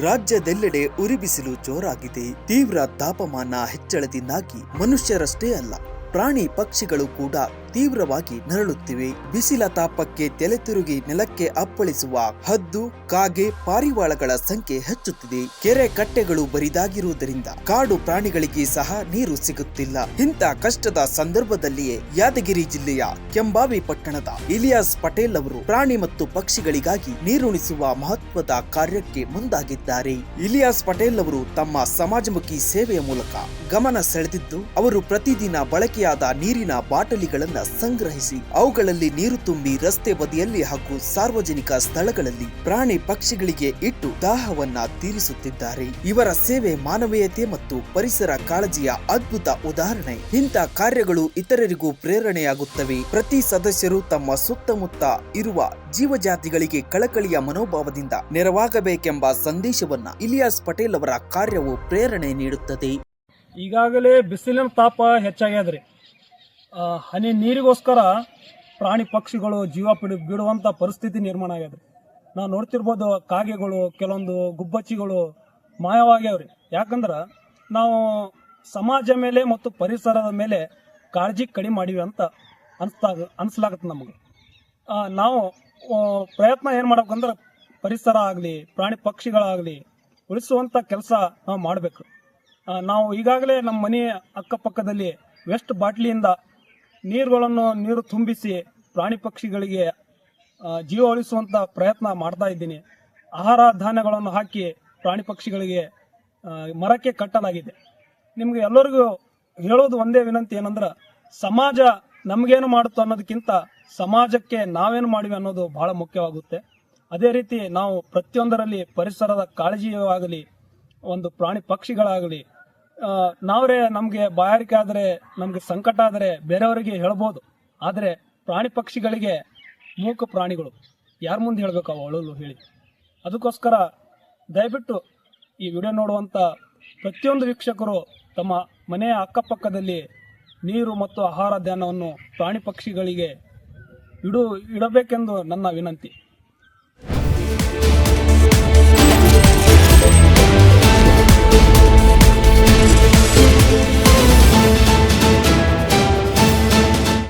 ರಾಜ್ಯದೆಲ್ಲೆಡೆ ಉರಿಬಿಸಿಲು ಜೋರಾಗಿದೆ. ತೀವ್ರ ತಾಪಮಾನ ಹೆಚ್ಚಳದಿಂದಾಗಿ ಮನುಷ್ಯರಷ್ಟೇ ಅಲ್ಲ ಪ್ರಾಣಿ ಪಕ್ಷಿಗಳು ಕೂಡ ತೀವ್ರವಾಗಿ ನರಳುತ್ತಿವೆ. ಬಿಸಿಲ ತಾಪಕ್ಕೆ ತಲೆ ತಿರುಗಿ ನೆಲಕ್ಕೆ ಅಪ್ಪಳಿಸುವ ಹದ್ದು, ಕಾಗೆ, ಪಾರಿವಾಳಗಳ ಸಂಖ್ಯೆ ಹೆಚ್ಚುತ್ತಿದೆ. ಕೆರೆ ಕಟ್ಟೆಗಳು ಬರಿದಾಗಿರುವುದರಿಂದ ಕಾಡು ಪ್ರಾಣಿಗಳಿಗೆ ಸಹ ನೀರು ಸಿಗುತ್ತಿಲ್ಲ. ಇಂಥ ಕಷ್ಟದ ಸಂದರ್ಭದಲ್ಲಿಯೇ ಯಾದಗಿರಿ ಜಿಲ್ಲೆಯ ಕೆಂಬಾವಿ ಪಟ್ಟಣದ ಇಲಿಯಾಸ್ ಪಟೇಲ್ ಅವರು ಪ್ರಾಣಿ ಮತ್ತು ಪಕ್ಷಿಗಳಿಗಾಗಿ ನೀರುಣಿಸುವ ಮಹತ್ವದ ಕಾರ್ಯಕ್ಕೆ ಮುಂದಾಗಿದ್ದಾರೆ. ಇಲಿಯಾಸ್ ಪಟೇಲ್ ಅವರು ತಮ್ಮ ಸಮಾಜಮುಖಿ ಸೇವೆಯ ಮೂಲಕ ಗಮನ ಸೆಳೆದಿದ್ದು, ಅವರು ಪ್ರತಿದಿನ ಬಳಕೆಯಾದ ನೀರಿನ ಬಾಟಲಿಗಳನ್ನ ಸಂಗ್ರಹಿಸಿ, ಅವುಗಳಲ್ಲಿ ನೀರು ತುಂಬಿ ರಸ್ತೆ ಬದಿಯಲ್ಲಿ ಹಾಗೂ ಸಾರ್ವಜನಿಕ ಸ್ಥಳಗಳಲ್ಲಿ ಪ್ರಾಣಿ ಪಕ್ಷಿಗಳಿಗೆ ಇಟ್ಟು ದಾಹವನ್ನ ತೀರಿಸುತ್ತಿದ್ದಾರೆ. ಇವರ ಸೇವೆ ಮಾನವೀಯತೆ ಮತ್ತು ಪರಿಸರ ಕಾಳಜಿಯ ಅದ್ಭುತ ಉದಾಹರಣೆ. ಇಂಥ ಕಾರ್ಯಗಳು ಇತರರಿಗೂ ಪ್ರೇರಣೆಯಾಗುತ್ತವೆ. ಪ್ರತಿ ಸದಸ್ಯರು ತಮ್ಮ ಸುತ್ತಮುತ್ತ ಇರುವ ಜೀವಜಾತಿಗಳಿಗೆ ಕಳಕಳಿಯ ಮನೋಭಾವದಿಂದ ನೆರವಾಗಬೇಕೆಂಬ ಸಂದೇಶವನ್ನ ಇಲಿಯಾಸ್ ಪಟೇಲ್ ಅವರ ಕಾರ್ಯವು ಪ್ರೇರಣೆ ನೀಡುತ್ತದೆ. ಈಗಾಗಲೇ ಬಿಸಿಲಿನ ತಾಪ ಹೆಚ್ಚಾಗ್ಯದ್ರಿ. ಹನಿ ನೀರಿಗೋಸ್ಕರ ಪ್ರಾಣಿ ಪಕ್ಷಿಗಳು ಜೀವ ಬಿಡು ಬಿಡುವಂಥ ಪರಿಸ್ಥಿತಿ ನಿರ್ಮಾಣ ಆಗ್ಯದ ನಾವು ನೋಡ್ತಿರ್ಬೋದು ಕಾಗೆಗಳು, ಕೆಲವೊಂದು ಗುಬ್ಬಚ್ಚಿಗಳು ಮಾಯವಾಗ್ಯಾವ್ರಿ ಯಾಕಂದ್ರೆ ನಾವು ಸಮಾಜ ಮೇಲೆ ಮತ್ತು ಪರಿಸರದ ಮೇಲೆ ಕಾಳಜಿ ಕಡಿಮೆ ಮಾಡಿವಿ ಅಂತ ಅನಿಸ್ತಾ, ಅನಿಸ್ಲಾಗತ್ತೆ ನಮಗೆ. ನಾವು ಪ್ರಯತ್ನ ಏನು ಮಾಡ್ಬೇಕಂದ್ರೆ ಪರಿಸರ ಆಗಲಿ, ಪ್ರಾಣಿ ಪಕ್ಷಿಗಳಾಗಲಿ ಉಳಿಸುವಂಥ ಕೆಲಸ ನಾವು ಮಾಡಬೇಕು. ನಾವು ಈಗಾಗಲೇ ನಮ್ಮ ಮನೆ ಅಕ್ಕಪಕ್ಕದಲ್ಲಿ ವೆಸ್ಟ್ ಬಾಟ್ಲಿಯಿಂದ ನೀರುಗಳನ್ನು ನೀರು ತುಂಬಿಸಿ ಪ್ರಾಣಿ ಪಕ್ಷಿಗಳಿಗೆ ಜೀವ ಉಳಿಸುವಂಥ ಪ್ರಯತ್ನ ಮಾಡ್ತಾ ಇದ್ದೀನಿ. ಆಹಾರ ಧಾನ್ಯಗಳನ್ನು ಹಾಕಿ ಪ್ರಾಣಿ ಪಕ್ಷಿಗಳಿಗೆ ಮರಕ್ಕೆ ಕಟ್ಟಲಾಗಿದೆ. ನಿಮಗೆ ಎಲ್ಲರಿಗೂ ಹೇಳೋದು ಒಂದೇ ವಿನಂತಿ ಏನಂದ್ರೆ, ಸಮಾಜ ನಮಗೇನು ಮಾಡುತ್ತೋ ಅನ್ನೋದಕ್ಕಿಂತ ಸಮಾಜಕ್ಕೆ ನಾವೇನು ಮಾಡಿವಿ ಅನ್ನೋದು ಬಹಳ ಮುಖ್ಯವಾಗುತ್ತೆ. ಅದೇ ರೀತಿ ನಾವು ಪ್ರತಿಯೊಂದರಲ್ಲಿ ಪರಿಸರದ ಕಾಳಜಿಯೂ ಆಗಲಿ, ಒಂದು ಪ್ರಾಣಿ ಪಕ್ಷಿಗಳಾಗಲಿ ನಾವ್ರೇ ನಮಗೆ ಬಾಯಾರಿಕೆ ಆದರೆ, ನಮಗೆ ಸಂಕಟ ಆದರೆ ಬೇರೆಯವರಿಗೆ ಹೇಳ್ಬೋದು. ಆದರೆ ಪ್ರಾಣಿ ಪಕ್ಷಿಗಳಿಗೆ ಮೂಕ ಪ್ರಾಣಿಗಳು. ಯಾರ ಮುಂದೆ ಹೇಳ್ಬೇಕು ಅವು ಹೇಳಿ. ಅದಕ್ಕೋಸ್ಕರ ದಯವಿಟ್ಟು ಈ ವಿಡಿಯೋ ನೋಡುವಂಥ ಪ್ರತಿಯೊಂದು ವೀಕ್ಷಕರು ತಮ್ಮ ಮನೆಯ ಅಕ್ಕಪಕ್ಕದಲ್ಲಿ ನೀರು ಮತ್ತು ಆಹಾರ ಧ್ಯಾನವನ್ನು ಪ್ರಾಣಿ ಪಕ್ಷಿಗಳಿಗೆ ಇಡು, ಇಡಬೇಕೆಂದು ನನ್ನ ವಿನಂತಿ.